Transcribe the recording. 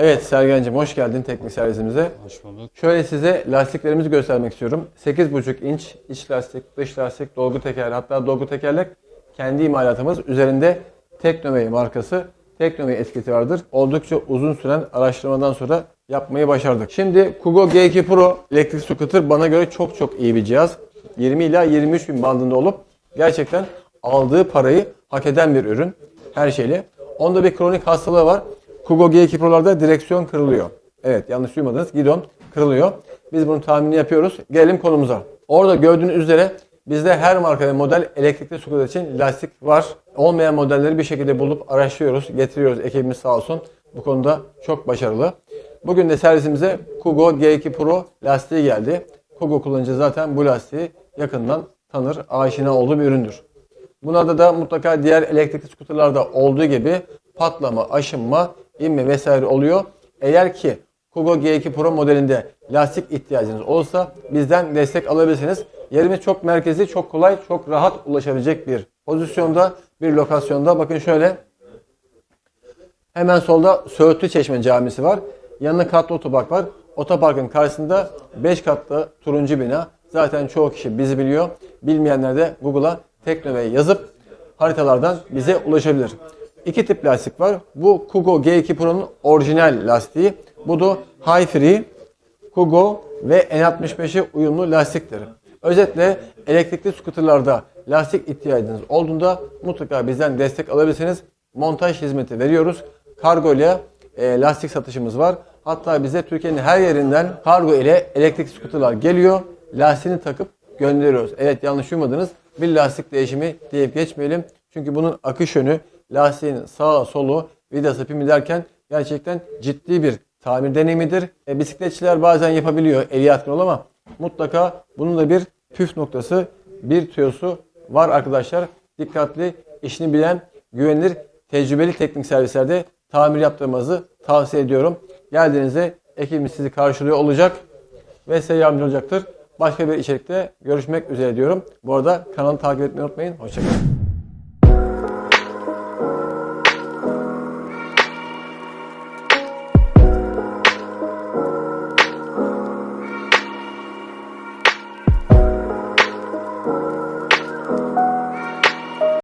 Evet Sergen'cim hoş geldin teknik servisimize. Hoş bulduk. Şöyle size lastiklerimizi göstermek istiyorum. 8,5 inç iç lastik, dış lastik, dolgu teker hatta dolgu tekerlek kendi imalatımız. Üzerinde Teknomey markası Teknomey etiketi vardır. Oldukça uzun süren araştırmadan sonra yapmayı başardık. Şimdi Kugo G2 Pro elektrik scooter bana göre çok çok iyi bir cihaz. 20 ila 23 bin bandında olup gerçekten aldığı parayı hak eden bir ürün her şeyle. Onda bir kronik hastalığı var. Kugo G2 Pro'larda direksiyon kırılıyor. Evet yanlış duymadınız. Gidon kırılıyor. Biz bunun tahminini yapıyoruz. Gelelim konumuza. Orada gördüğünüz üzere bizde her marka ve model elektrikli scooter için lastik var. Olmayan modelleri bir şekilde bulup araştırıyoruz, getiriyoruz. Ekibimiz sağ olsun. Bu konuda çok başarılı. Bugün de servisimize Kugo G2 Pro lastiği geldi. Kugo kullanıcı zaten bu lastiği yakından tanır, aşina olduğu bir üründür. Bunlarda da mutlaka diğer elektrikli skuterlarda olduğu gibi patlama, aşınma, inme vesaire oluyor. Eğer ki Kugo G2 Pro modelinde lastik ihtiyacınız olsa bizden destek alabilirsiniz. Yerimiz çok merkezi, çok kolay, çok rahat ulaşabilecek bir pozisyonda, bir lokasyonda. Bakın şöyle Hemen solda Söğütlü Çeşme Camisi var. Yanına katlı otopark var. Otoparkın karşısında 5 katlı turuncu bina. Zaten çoğu kişi bizi biliyor. Bilmeyenler de Google'a Teknovey yazıp haritalardan bize ulaşabilir. İki tip lastik var. Bu Kugo G2 Pro'nun orijinal lastiği. Bu da High Free, Kugo ve N65'e uyumlu lastiktir. Özetle elektrikli skuterlarda lastik ihtiyacınız olduğunda mutlaka bizden destek alabilirsiniz. Montaj hizmeti veriyoruz. Kargo ile e, lastik satışımız var. Hatta bize Türkiye'nin her yerinden kargo ile elektrik skuterlar geliyor. Lastiğini takıp gönderiyoruz. Evet yanlış duymadınız. Bir lastik değişimi deyip geçmeyelim. Çünkü bunun akış yönü, lastiğin sağa solu, vidası pimi derken gerçekten ciddi bir tamir deneyimidir. E, bisikletçiler bazen yapabiliyor eli yatkın ama mutlaka bunun da bir püf noktası, bir tüyosu var arkadaşlar. Dikkatli, işini bilen, güvenilir, tecrübeli teknik servislerde tamir yaptırmanızı tavsiye ediyorum. Geldiğinizde ekibimiz sizi karşılıyor olacak ve size yardımcı olacaktır. Başka bir içerikte görüşmek üzere diyorum. Bu arada kanalı takip etmeyi unutmayın. Hoşçakalın.